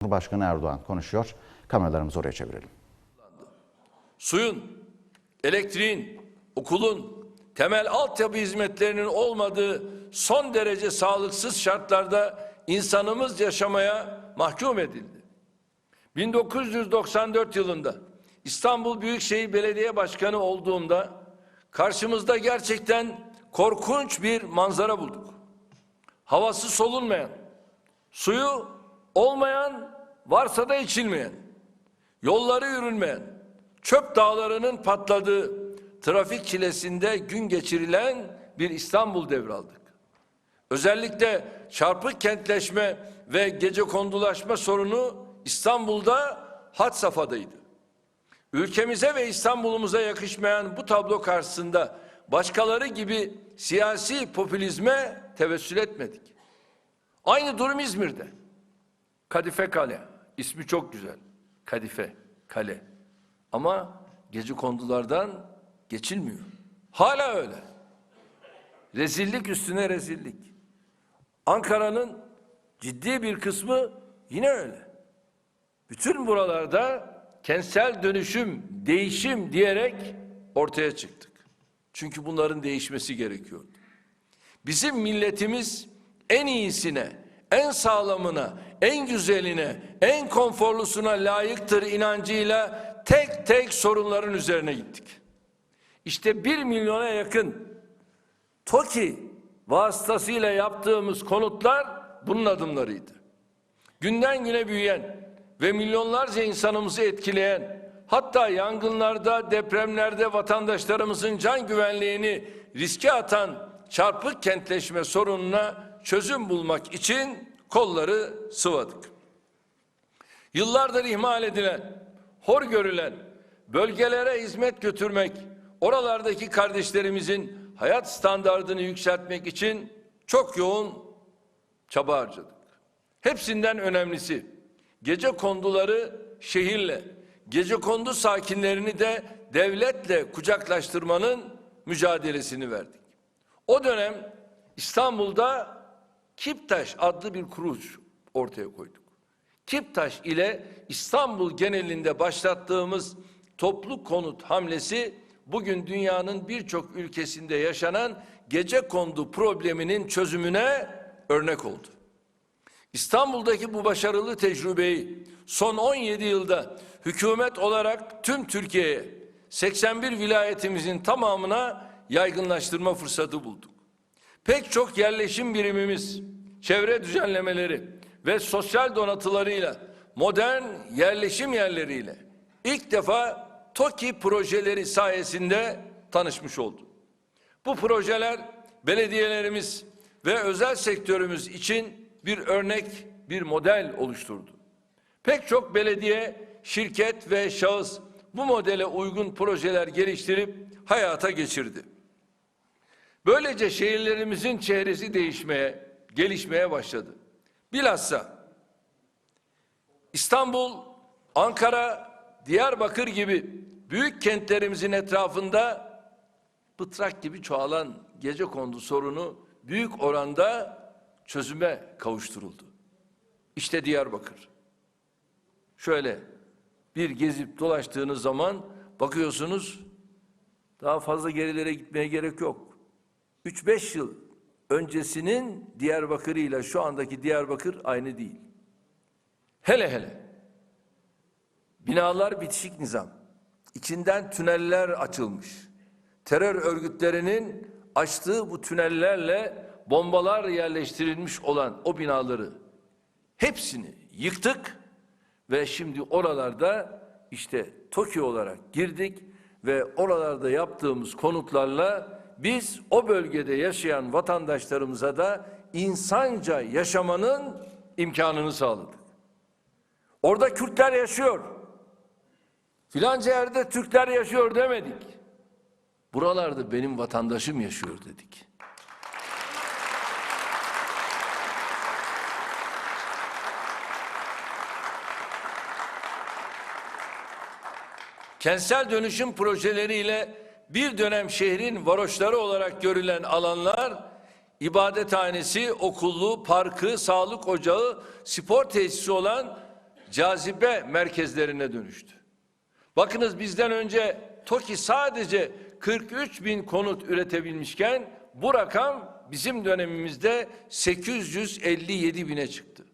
Cumhurbaşkanı Erdoğan konuşuyor. Kameralarımızı oraya çevirelim. suyun, elektriğin, okulun, temel altyapı hizmetlerinin olmadığı son derece sağlıksız şartlarda insanımız yaşamaya mahkum edildi. 1994 yılında İstanbul Büyükşehir Belediye Başkanı olduğumda karşımızda gerçekten korkunç bir manzara bulduk. Havası solunmayan, suyu olmayan, varsa da içilmeyen, yolları yürünmeyen, çöp dağlarının patladığı, trafik çilesinde gün geçirilen bir İstanbul devraldık. Özellikle çarpık kentleşme ve gece kondulaşma sorunu İstanbul'da had safhadaydı. Ülkemize ve İstanbul'umuza yakışmayan bu tablo karşısında başkaları gibi siyasi popülizme tevessül etmedik. Aynı durum İzmir'de. Kadife Kale. ismi çok güzel. Kadife Kale. Ama gece kondulardan geçilmiyor. Hala öyle. Rezillik üstüne rezillik. Ankara'nın ciddi bir kısmı yine öyle. Bütün buralarda kentsel dönüşüm, değişim diyerek ortaya çıktık. Çünkü bunların değişmesi gerekiyordu. Bizim milletimiz en iyisine, en sağlamına, en güzeline, en konforlusuna layıktır inancıyla tek tek sorunların üzerine gittik. İşte bir milyona yakın TOKİ vasıtasıyla yaptığımız konutlar bunun adımlarıydı. Günden güne büyüyen ve milyonlarca insanımızı etkileyen, hatta yangınlarda, depremlerde vatandaşlarımızın can güvenliğini riske atan çarpık kentleşme sorununa çözüm bulmak için kolları sıvadık. Yıllardır ihmal edilen, hor görülen bölgelere hizmet götürmek, oralardaki kardeşlerimizin hayat standartını yükseltmek için çok yoğun çaba harcadık. Hepsinden önemlisi gece konduları şehirle, gece kondu sakinlerini de devletle kucaklaştırmanın mücadelesini verdik. O dönem İstanbul'da Kiptaş adlı bir kuruluş ortaya koyduk. Kiptaş ile İstanbul genelinde başlattığımız toplu konut hamlesi bugün dünyanın birçok ülkesinde yaşanan gece kondu probleminin çözümüne örnek oldu. İstanbul'daki bu başarılı tecrübeyi son 17 yılda hükümet olarak tüm Türkiye'ye 81 vilayetimizin tamamına yaygınlaştırma fırsatı bulduk. Pek çok yerleşim birimimiz, çevre düzenlemeleri ve sosyal donatılarıyla, modern yerleşim yerleriyle ilk defa TOKİ projeleri sayesinde tanışmış oldu. Bu projeler belediyelerimiz ve özel sektörümüz için bir örnek, bir model oluşturdu. Pek çok belediye, şirket ve şahıs bu modele uygun projeler geliştirip hayata geçirdi. Böylece şehirlerimizin çehresi değişmeye, gelişmeye başladı. Bilhassa İstanbul, Ankara, Diyarbakır gibi büyük kentlerimizin etrafında pıtrak gibi çoğalan gece kondu sorunu büyük oranda çözüme kavuşturuldu. İşte Diyarbakır. Şöyle bir gezip dolaştığınız zaman bakıyorsunuz daha fazla gerilere gitmeye gerek yok. 3-5 yıl öncesinin Diyarbakır ile şu andaki Diyarbakır aynı değil. Hele hele binalar bitişik nizam. İçinden tüneller açılmış. Terör örgütlerinin açtığı bu tünellerle bombalar yerleştirilmiş olan o binaları hepsini yıktık ve şimdi oralarda işte TOKİ olarak girdik ve oralarda yaptığımız konutlarla biz o bölgede yaşayan vatandaşlarımıza da insanca yaşamanın imkanını sağladık. Orada Kürtler yaşıyor. Filanca yerde Türkler yaşıyor demedik. Buralarda benim vatandaşım yaşıyor dedik. Kentsel dönüşüm projeleriyle bir dönem şehrin varoşları olarak görülen alanlar ibadethanesi, okullu, parkı, sağlık ocağı, spor tesisi olan cazibe merkezlerine dönüştü. Bakınız bizden önce TOKİ sadece 43 bin konut üretebilmişken bu rakam bizim dönemimizde 857 bine çıktı.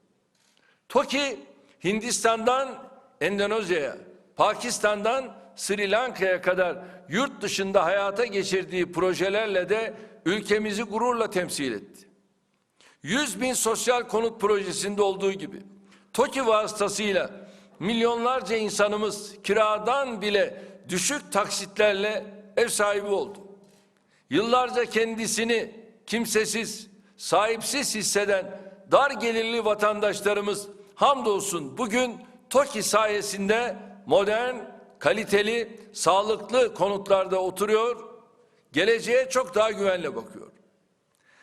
TOKİ Hindistan'dan Endonezya'ya, Pakistan'dan Sri Lanka'ya kadar yurt dışında hayata geçirdiği projelerle de ülkemizi gururla temsil etti. 100 bin sosyal konut projesinde olduğu gibi TOKİ vasıtasıyla milyonlarca insanımız kiradan bile düşük taksitlerle ev sahibi oldu. Yıllarca kendisini kimsesiz, sahipsiz hisseden dar gelirli vatandaşlarımız hamdolsun bugün TOKİ sayesinde modern, kaliteli, sağlıklı konutlarda oturuyor, geleceğe çok daha güvenle bakıyor.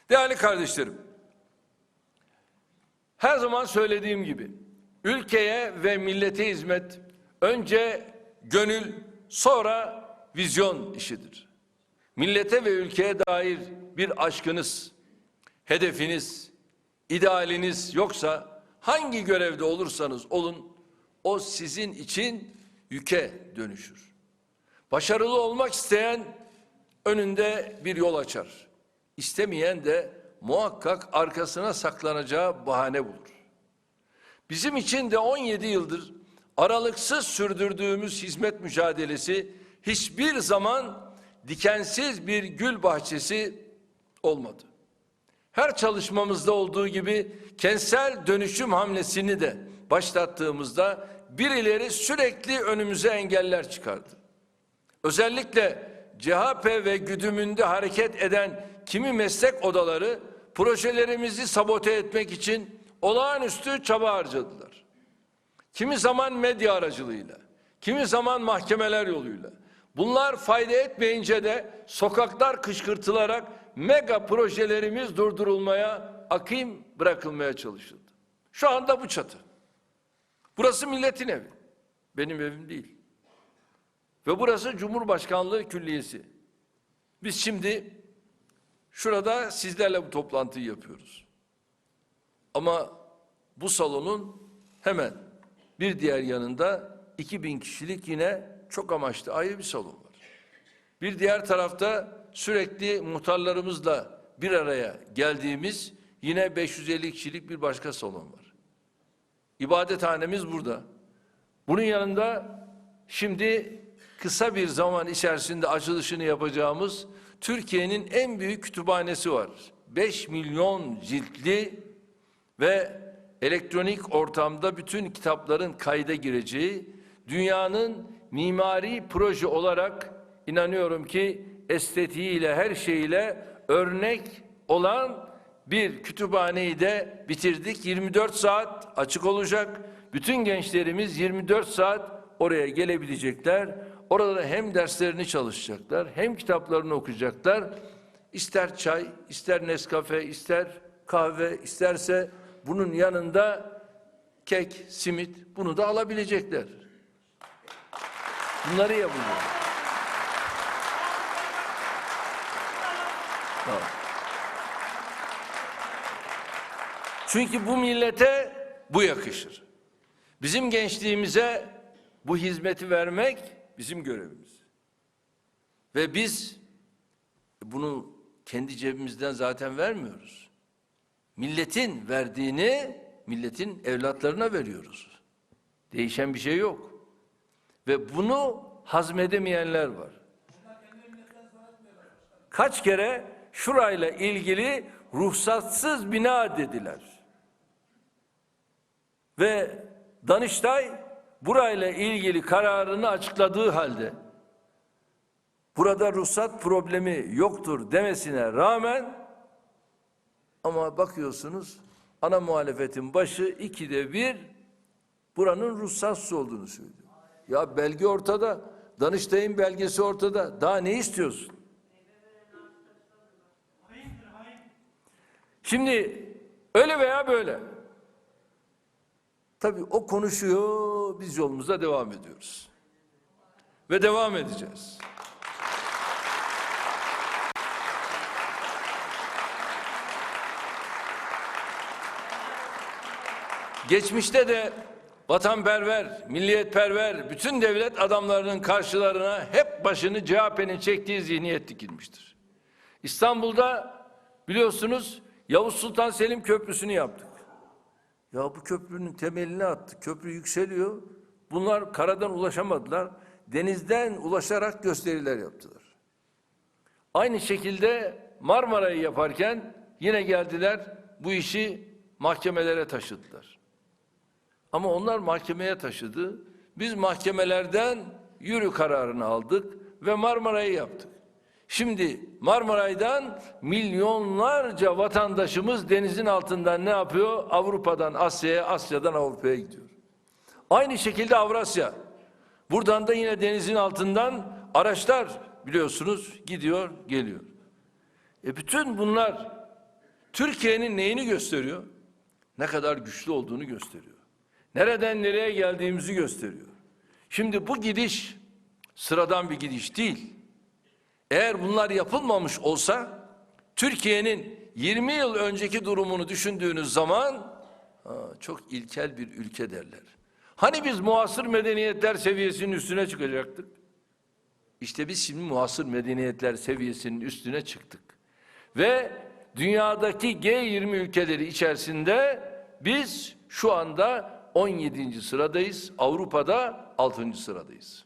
Değerli kardeşlerim, her zaman söylediğim gibi ülkeye ve millete hizmet önce gönül sonra vizyon işidir. Millete ve ülkeye dair bir aşkınız, hedefiniz, idealiniz yoksa hangi görevde olursanız olun o sizin için yüke dönüşür. Başarılı olmak isteyen önünde bir yol açar. İstemeyen de muhakkak arkasına saklanacağı bahane bulur. Bizim için de 17 yıldır aralıksız sürdürdüğümüz hizmet mücadelesi hiçbir zaman dikensiz bir gül bahçesi olmadı. Her çalışmamızda olduğu gibi kentsel dönüşüm hamlesini de başlattığımızda birileri sürekli önümüze engeller çıkardı. Özellikle CHP ve güdümünde hareket eden kimi meslek odaları projelerimizi sabote etmek için olağanüstü çaba harcadılar. Kimi zaman medya aracılığıyla, kimi zaman mahkemeler yoluyla. Bunlar fayda etmeyince de sokaklar kışkırtılarak mega projelerimiz durdurulmaya, akım bırakılmaya çalışıldı. Şu anda bu çatı. Burası milletin evi. Benim evim değil. Ve burası Cumhurbaşkanlığı Külliyesi. Biz şimdi şurada sizlerle bu toplantıyı yapıyoruz. Ama bu salonun hemen bir diğer yanında 2000 kişilik yine çok amaçlı ayrı bir salon var. Bir diğer tarafta sürekli muhtarlarımızla bir araya geldiğimiz yine 550 kişilik bir başka salon var. İbadethanemiz burada. Bunun yanında şimdi kısa bir zaman içerisinde açılışını yapacağımız Türkiye'nin en büyük kütüphanesi var. 5 milyon ciltli ve elektronik ortamda bütün kitapların kayda gireceği dünyanın mimari proje olarak inanıyorum ki estetiğiyle her şeyiyle örnek olan bir kütüphaneyi de bitirdik. 24 saat açık olacak. Bütün gençlerimiz 24 saat oraya gelebilecekler. Orada hem derslerini çalışacaklar, hem kitaplarını okuyacaklar. İster çay, ister Nescafe, ister kahve, isterse bunun yanında kek, simit bunu da alabilecekler. Bunları yapacağız. Tamam. Çünkü bu millete bu yakışır. Bizim gençliğimize bu hizmeti vermek bizim görevimiz. Ve biz bunu kendi cebimizden zaten vermiyoruz. Milletin verdiğini milletin evlatlarına veriyoruz. Değişen bir şey yok. Ve bunu hazmedemeyenler var. Kaç kere şurayla ilgili ruhsatsız bina dediler. Ve Danıştay burayla ilgili kararını açıkladığı halde burada ruhsat problemi yoktur demesine rağmen ama bakıyorsunuz ana muhalefetin başı ikide bir buranın ruhsatsız olduğunu söylüyor. Ya belge ortada, Danıştay'ın belgesi ortada. Daha ne istiyorsun? Şimdi öyle veya böyle. Tabii o konuşuyor, biz yolumuza devam ediyoruz. Ve devam edeceğiz. Geçmişte de vatanperver, milliyetperver bütün devlet adamlarının karşılarına hep başını CHP'nin çektiği zihniyet dikilmiştir. İstanbul'da biliyorsunuz Yavuz Sultan Selim Köprüsü'nü yaptık. Ya bu köprünün temelini attı. Köprü yükseliyor. Bunlar karadan ulaşamadılar. Denizden ulaşarak gösteriler yaptılar. Aynı şekilde Marmara'yı yaparken yine geldiler bu işi mahkemelere taşıdılar. Ama onlar mahkemeye taşıdı. Biz mahkemelerden yürü kararını aldık ve Marmara'yı yaptık. Şimdi Marmaray'dan milyonlarca vatandaşımız denizin altından ne yapıyor? Avrupa'dan Asya'ya, Asya'dan Avrupa'ya gidiyor. Aynı şekilde Avrasya. Buradan da yine denizin altından araçlar biliyorsunuz gidiyor, geliyor. E bütün bunlar Türkiye'nin neyini gösteriyor? Ne kadar güçlü olduğunu gösteriyor. Nereden nereye geldiğimizi gösteriyor. Şimdi bu gidiş sıradan bir gidiş değil. Eğer bunlar yapılmamış olsa Türkiye'nin 20 yıl önceki durumunu düşündüğünüz zaman ha, çok ilkel bir ülke derler. Hani biz muasır medeniyetler seviyesinin üstüne çıkacaktık? İşte biz şimdi muasır medeniyetler seviyesinin üstüne çıktık. Ve dünyadaki G20 ülkeleri içerisinde biz şu anda 17. sıradayız. Avrupa'da 6. sıradayız.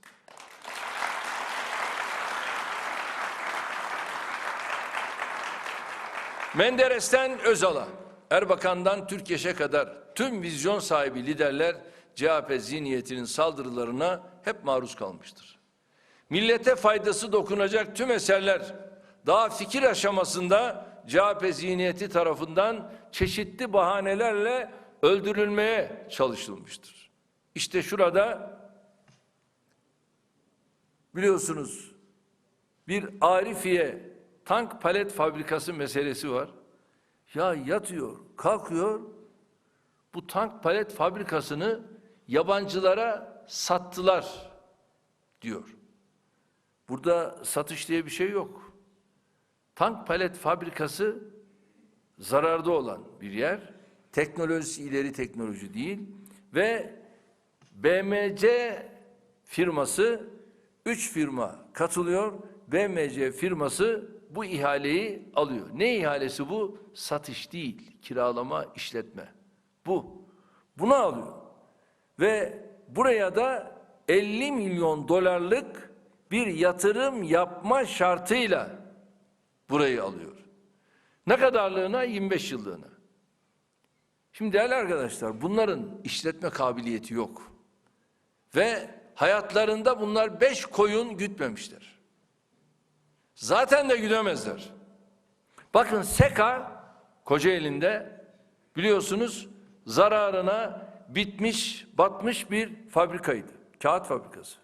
Menderes'ten Özal'a, Erbakan'dan Türkeş'e kadar tüm vizyon sahibi liderler CHP zihniyetinin saldırılarına hep maruz kalmıştır. Millete faydası dokunacak tüm eserler daha fikir aşamasında CHP zihniyeti tarafından çeşitli bahanelerle öldürülmeye çalışılmıştır. İşte şurada biliyorsunuz bir Arifiye tank palet fabrikası meselesi var. Ya yatıyor, kalkıyor. Bu tank palet fabrikasını yabancılara sattılar diyor. Burada satış diye bir şey yok. Tank palet fabrikası zararda olan bir yer. Teknolojisi ileri teknoloji değil ve BMC firması üç firma katılıyor. BMC firması bu ihaleyi alıyor. Ne ihalesi bu? Satış değil, kiralama, işletme. Bu. Bunu alıyor. Ve buraya da 50 milyon dolarlık bir yatırım yapma şartıyla burayı alıyor. Ne kadarlığına? 25 yıllığına. Şimdi değerli arkadaşlar bunların işletme kabiliyeti yok. Ve hayatlarında bunlar beş koyun gütmemişler. Zaten de güdemezler. Bakın Seka Kocaeli'nde biliyorsunuz zararına bitmiş, batmış bir fabrikaydı. Kağıt fabrikası.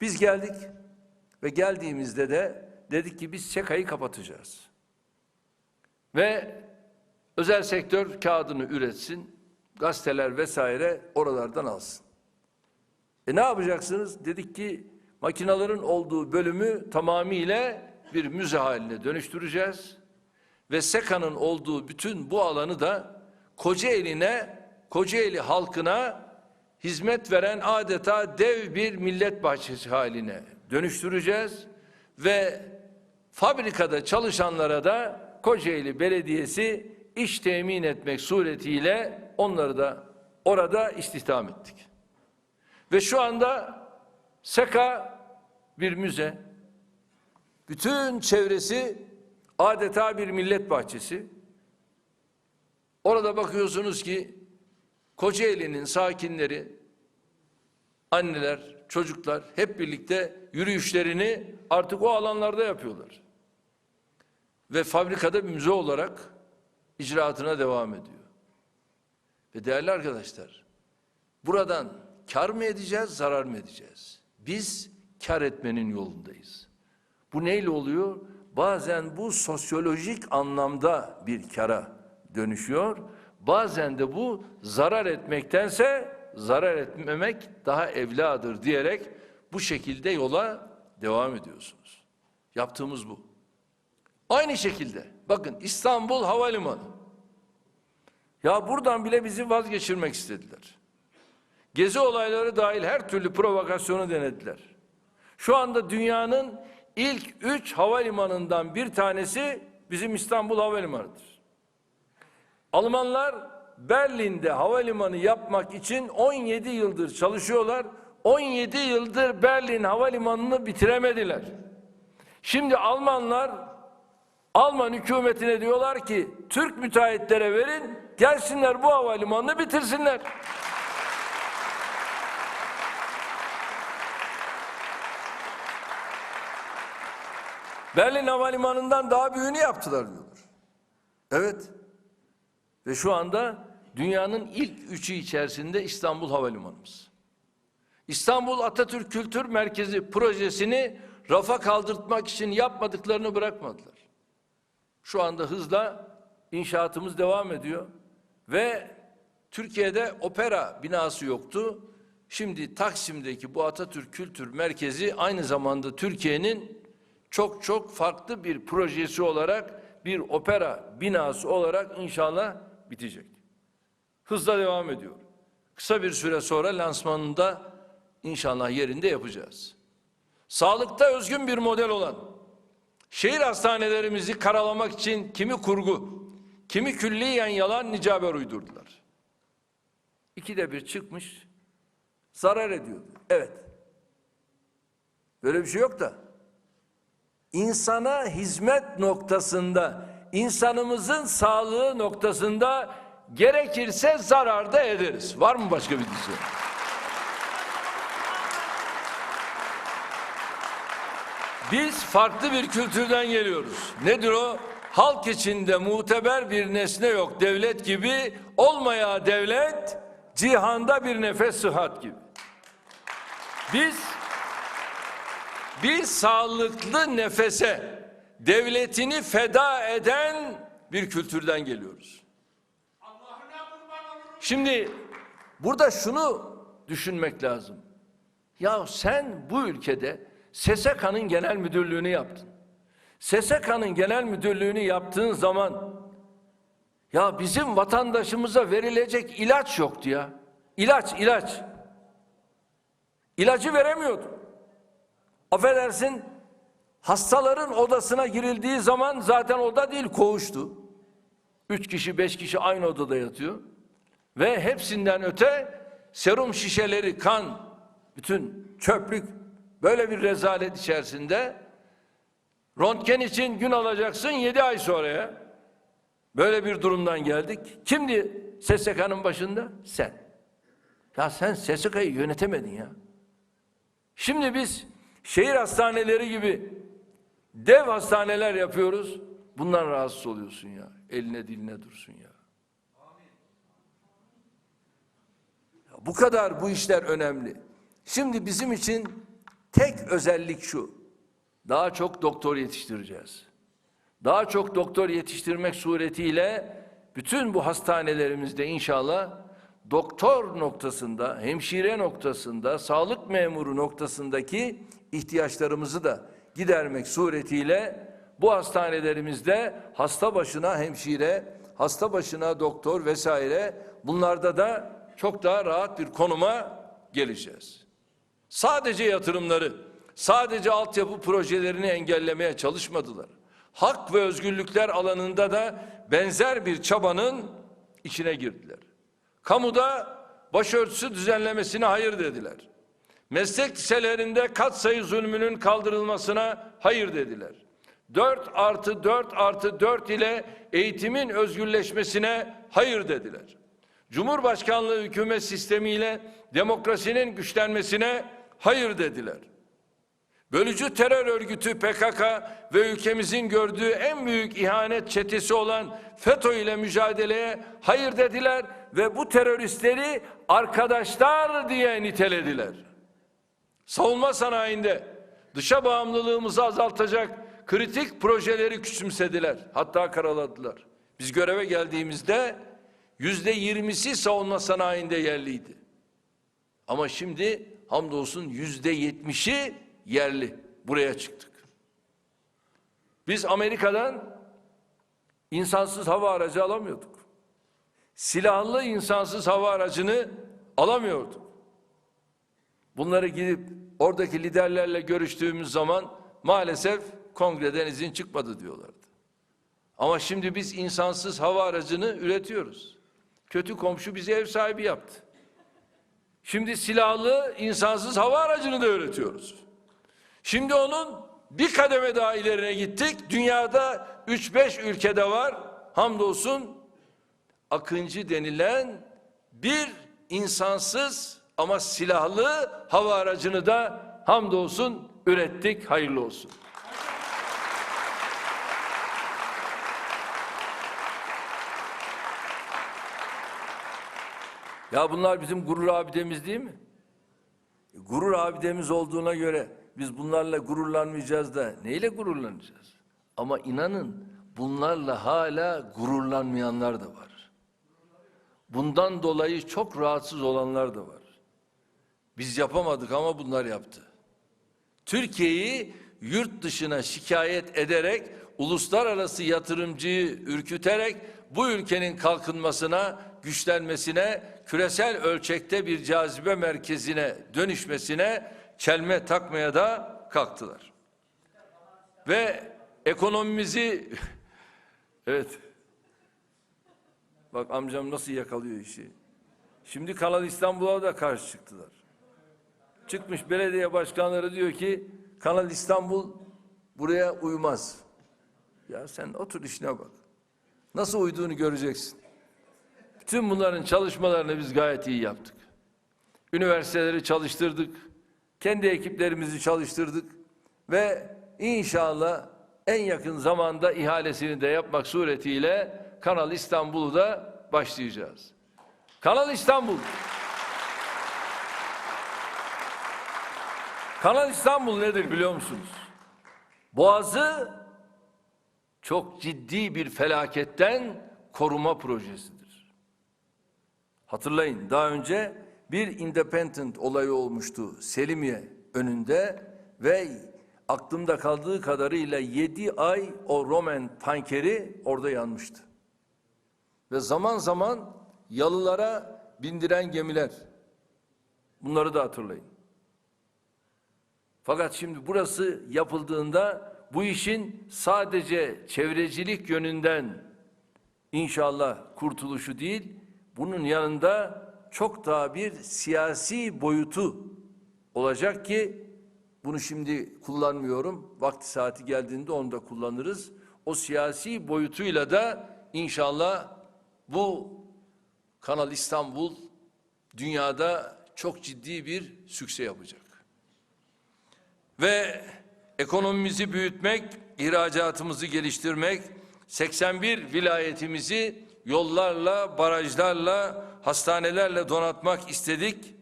Biz geldik ve geldiğimizde de dedik ki biz Seka'yı kapatacağız. Ve özel sektör kağıdını üretsin, gazeteler vesaire oralardan alsın. E ne yapacaksınız? Dedik ki makinaların olduğu bölümü tamamıyla bir müze haline dönüştüreceğiz. Ve Seka'nın olduğu bütün bu alanı da Kocaeli'ne, Kocaeli halkına hizmet veren adeta dev bir millet bahçesi haline dönüştüreceğiz. Ve fabrikada çalışanlara da Kocaeli Belediyesi iş temin etmek suretiyle onları da orada istihdam ettik. Ve şu anda Seka bir müze. Bütün çevresi adeta bir millet bahçesi. Orada bakıyorsunuz ki Kocaeli'nin sakinleri, anneler, çocuklar hep birlikte yürüyüşlerini artık o alanlarda yapıyorlar. Ve fabrikada bir müze olarak icraatına devam ediyor. Ve değerli arkadaşlar, buradan kar mı edeceğiz, zarar mı edeceğiz? Biz kar etmenin yolundayız. Bu neyle oluyor? Bazen bu sosyolojik anlamda bir kara dönüşüyor. Bazen de bu zarar etmektense zarar etmemek daha evladır diyerek bu şekilde yola devam ediyorsunuz. Yaptığımız bu. Aynı şekilde bakın İstanbul Havalimanı. Ya buradan bile bizi vazgeçirmek istediler. Gezi olayları dahil her türlü provokasyonu denediler. Şu anda dünyanın ilk üç havalimanından bir tanesi bizim İstanbul Havalimanı'dır. Almanlar Berlin'de havalimanı yapmak için 17 yıldır çalışıyorlar. 17 yıldır Berlin havalimanını bitiremediler. Şimdi Almanlar Alman hükümetine diyorlar ki Türk müteahhitlere verin gelsinler bu havalimanını bitirsinler. Berlin Havalimanı'ndan daha büyüğünü yaptılar diyorlar. Evet. Ve şu anda dünyanın ilk üçü içerisinde İstanbul Havalimanımız. İstanbul Atatürk Kültür Merkezi projesini rafa kaldırtmak için yapmadıklarını bırakmadılar. Şu anda hızla inşaatımız devam ediyor ve Türkiye'de opera binası yoktu. Şimdi Taksim'deki bu Atatürk Kültür Merkezi aynı zamanda Türkiye'nin çok çok farklı bir projesi olarak bir opera binası olarak inşallah bitecek. Hızla devam ediyor. Kısa bir süre sonra lansmanında inşallah yerinde yapacağız. Sağlıkta özgün bir model olan şehir hastanelerimizi karalamak için kimi kurgu, kimi külliyen yalan nicaber uydurdular. İkide bir çıkmış, zarar ediyordu. Evet. Böyle bir şey yok da. İnsana hizmet noktasında, insanımızın sağlığı noktasında gerekirse zarar da ederiz. Var mı başka bir diyeceğim? Biz farklı bir kültürden geliyoruz. Nedir o? Halk içinde muteber bir nesne yok. Devlet gibi olmaya devlet, cihanda bir nefes sıhhat gibi. Biz bir sağlıklı nefese devletini feda eden bir kültürden geliyoruz. Şimdi burada şunu düşünmek lazım. Ya sen bu ülkede SSK'nın genel müdürlüğünü yaptın. SSK'nın genel müdürlüğünü yaptığın zaman ya bizim vatandaşımıza verilecek ilaç yoktu ya. İlaç, ilaç. İlacı veremiyordu. Affedersin hastaların odasına girildiği zaman zaten oda değil koğuştu. Üç kişi beş kişi aynı odada yatıyor. Ve hepsinden öte serum şişeleri, kan, bütün çöplük böyle bir rezalet içerisinde röntgen için gün alacaksın yedi ay sonraya. Böyle bir durumdan geldik. Kimdi SSK'nın başında? Sen. Ya sen SSK'yı yönetemedin ya. Şimdi biz şehir hastaneleri gibi dev hastaneler yapıyoruz. Bundan rahatsız oluyorsun ya. Eline diline dursun ya. ya. Bu kadar bu işler önemli. Şimdi bizim için tek özellik şu. Daha çok doktor yetiştireceğiz. Daha çok doktor yetiştirmek suretiyle bütün bu hastanelerimizde inşallah doktor noktasında, hemşire noktasında, sağlık memuru noktasındaki ihtiyaçlarımızı da gidermek suretiyle bu hastanelerimizde hasta başına hemşire, hasta başına doktor vesaire bunlarda da çok daha rahat bir konuma geleceğiz. Sadece yatırımları, sadece altyapı projelerini engellemeye çalışmadılar. Hak ve özgürlükler alanında da benzer bir çabanın içine girdiler. Kamuda başörtüsü düzenlemesine hayır dediler. Meslek liselerinde katsayı zulmünün kaldırılmasına hayır dediler. 4 artı 4 artı 4 ile eğitimin özgürleşmesine hayır dediler. Cumhurbaşkanlığı hükümet sistemiyle demokrasinin güçlenmesine hayır dediler. Bölücü terör örgütü PKK ve ülkemizin gördüğü en büyük ihanet çetesi olan FETÖ ile mücadeleye hayır dediler ve bu teröristleri arkadaşlar diye nitelediler. Savunma sanayinde dışa bağımlılığımızı azaltacak kritik projeleri küçümsediler. Hatta karaladılar. Biz göreve geldiğimizde yüzde yirmisi savunma sanayinde yerliydi. Ama şimdi hamdolsun yüzde yetmişi yerli. Buraya çıktık. Biz Amerika'dan insansız hava aracı alamıyorduk. Silahlı insansız hava aracını alamıyorduk. Bunları gidip oradaki liderlerle görüştüğümüz zaman maalesef kongreden izin çıkmadı diyorlardı. Ama şimdi biz insansız hava aracını üretiyoruz. Kötü komşu bizi ev sahibi yaptı. Şimdi silahlı insansız hava aracını da üretiyoruz. Şimdi onun bir kademe daha ilerine gittik. Dünyada 3-5 ülkede var. Hamdolsun Akıncı denilen bir insansız ama silahlı hava aracını da hamdolsun ürettik. Hayırlı olsun. Ya bunlar bizim gurur abidemiz değil mi? Gurur abidemiz olduğuna göre biz bunlarla gururlanmayacağız da neyle gururlanacağız? Ama inanın bunlarla hala gururlanmayanlar da var. Bundan dolayı çok rahatsız olanlar da var. Biz yapamadık ama bunlar yaptı. Türkiye'yi yurt dışına şikayet ederek uluslararası yatırımcıyı ürküterek bu ülkenin kalkınmasına, güçlenmesine, küresel ölçekte bir cazibe merkezine dönüşmesine çelme takmaya da kalktılar. Ve ekonomimizi evet bak amcam nasıl yakalıyor işi. Şimdi Kanal İstanbul'a da karşı çıktılar. Çıkmış belediye başkanları diyor ki Kanal İstanbul buraya uymaz. Ya sen otur işine bak. Nasıl uyduğunu göreceksin. Bütün bunların çalışmalarını biz gayet iyi yaptık. Üniversiteleri çalıştırdık. Kendi ekiplerimizi çalıştırdık. Ve inşallah en yakın zamanda ihalesini de yapmak suretiyle Kanal İstanbul'u da başlayacağız. Kanal İstanbul. Kanal İstanbul nedir biliyor musunuz? Boğazı çok ciddi bir felaketten koruma projesidir. Hatırlayın daha önce bir independent olayı olmuştu Selimiye önünde ve aklımda kaldığı kadarıyla yedi ay o Roman tankeri orada yanmıştı. Ve zaman zaman yalılara bindiren gemiler. Bunları da hatırlayın. Fakat şimdi burası yapıldığında bu işin sadece çevrecilik yönünden inşallah kurtuluşu değil, bunun yanında çok daha bir siyasi boyutu olacak ki bunu şimdi kullanmıyorum. Vakti saati geldiğinde onu da kullanırız. O siyasi boyutuyla da inşallah bu Kanal İstanbul dünyada çok ciddi bir sükse yapacak ve ekonomimizi büyütmek, ihracatımızı geliştirmek, 81 vilayetimizi yollarla, barajlarla, hastanelerle donatmak istedik.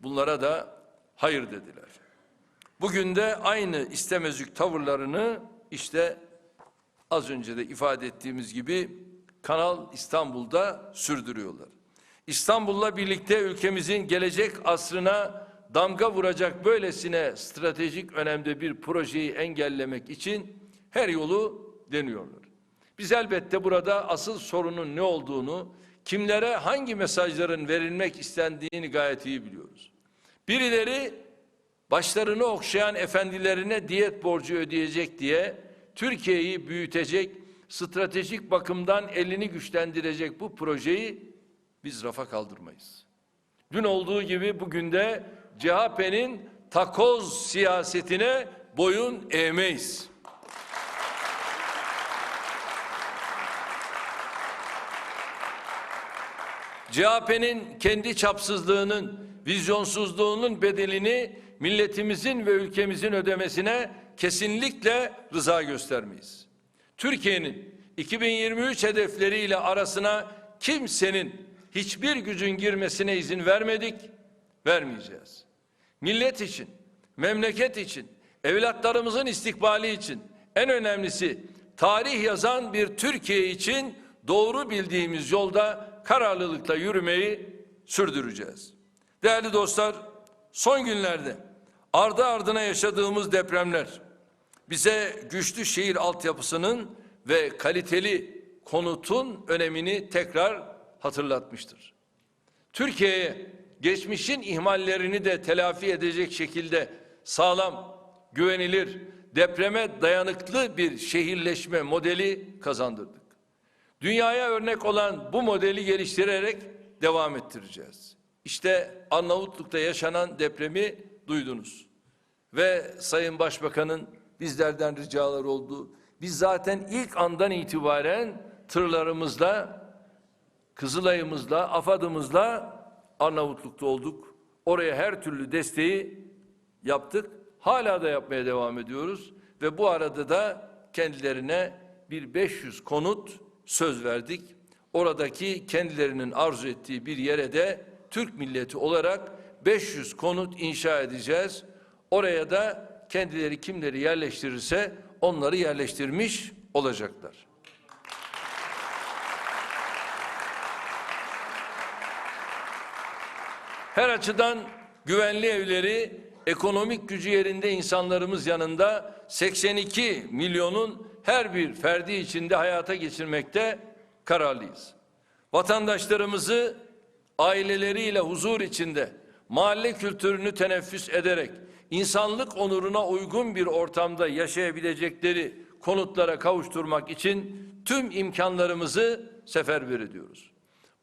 Bunlara da hayır dediler. Bugün de aynı istemezlik tavırlarını işte az önce de ifade ettiğimiz gibi Kanal İstanbul'da sürdürüyorlar. İstanbul'la birlikte ülkemizin gelecek asrına damga vuracak böylesine stratejik önemde bir projeyi engellemek için her yolu deniyorlar. Biz elbette burada asıl sorunun ne olduğunu, kimlere hangi mesajların verilmek istendiğini gayet iyi biliyoruz. Birileri başlarını okşayan efendilerine diyet borcu ödeyecek diye Türkiye'yi büyütecek, stratejik bakımdan elini güçlendirecek bu projeyi biz rafa kaldırmayız. Dün olduğu gibi bugün de CHP'nin takoz siyasetine boyun eğmeyiz. CHP'nin kendi çapsızlığının, vizyonsuzluğunun bedelini milletimizin ve ülkemizin ödemesine kesinlikle rıza göstermeyiz. Türkiye'nin 2023 hedefleriyle arasına kimsenin hiçbir gücün girmesine izin vermedik, vermeyeceğiz. Millet için, memleket için, evlatlarımızın istikbali için, en önemlisi tarih yazan bir Türkiye için doğru bildiğimiz yolda kararlılıkla yürümeyi sürdüreceğiz. Değerli dostlar, son günlerde ardı ardına yaşadığımız depremler bize güçlü şehir altyapısının ve kaliteli konutun önemini tekrar hatırlatmıştır. Türkiye'ye geçmişin ihmallerini de telafi edecek şekilde sağlam, güvenilir, depreme dayanıklı bir şehirleşme modeli kazandırdık. Dünyaya örnek olan bu modeli geliştirerek devam ettireceğiz. İşte Arnavutluk'ta yaşanan depremi duydunuz. Ve Sayın Başbakan'ın bizlerden ricalar oldu. Biz zaten ilk andan itibaren tırlarımızla, Kızılay'ımızla, AFAD'ımızla Arnavutluk'ta olduk. Oraya her türlü desteği yaptık. Hala da yapmaya devam ediyoruz. Ve bu arada da kendilerine bir 500 konut söz verdik. Oradaki kendilerinin arzu ettiği bir yere de Türk milleti olarak 500 konut inşa edeceğiz. Oraya da kendileri kimleri yerleştirirse onları yerleştirmiş olacaklar. Her açıdan güvenli evleri, ekonomik gücü yerinde insanlarımız yanında 82 milyonun her bir ferdi içinde hayata geçirmekte kararlıyız. Vatandaşlarımızı aileleriyle huzur içinde mahalle kültürünü teneffüs ederek insanlık onuruna uygun bir ortamda yaşayabilecekleri konutlara kavuşturmak için tüm imkanlarımızı seferber ediyoruz.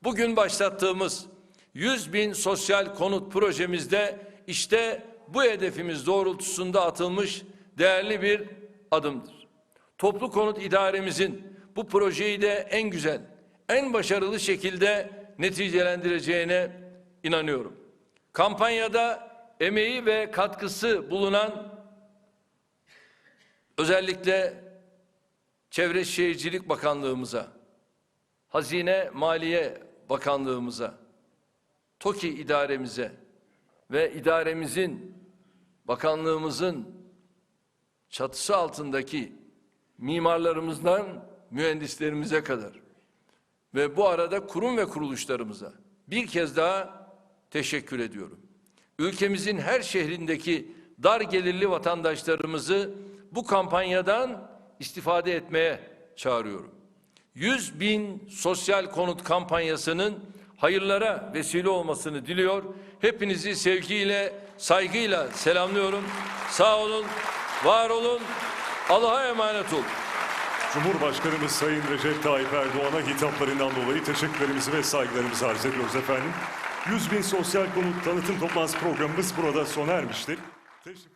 Bugün başlattığımız 100 bin sosyal konut projemizde işte bu hedefimiz doğrultusunda atılmış değerli bir adımdır. Toplu konut idaremizin bu projeyi de en güzel, en başarılı şekilde neticelendireceğine inanıyorum. Kampanyada emeği ve katkısı bulunan özellikle Çevre Şehircilik Bakanlığımıza, Hazine Maliye Bakanlığımıza, TOKİ idaremize ve idaremizin, bakanlığımızın çatısı altındaki mimarlarımızdan mühendislerimize kadar ve bu arada kurum ve kuruluşlarımıza bir kez daha teşekkür ediyorum. Ülkemizin her şehrindeki dar gelirli vatandaşlarımızı bu kampanyadan istifade etmeye çağırıyorum. 100 bin sosyal konut kampanyasının hayırlara vesile olmasını diliyor. Hepinizi sevgiyle, saygıyla selamlıyorum. Sağ olun, var olun, Allah'a emanet olun. Cumhurbaşkanımız Sayın Recep Tayyip Erdoğan'a hitaplarından dolayı teşekkürlerimizi ve saygılarımızı arz ediyoruz efendim. 100 bin sosyal konut tanıtım toplantısı programımız burada sona ermiştir. Teşrif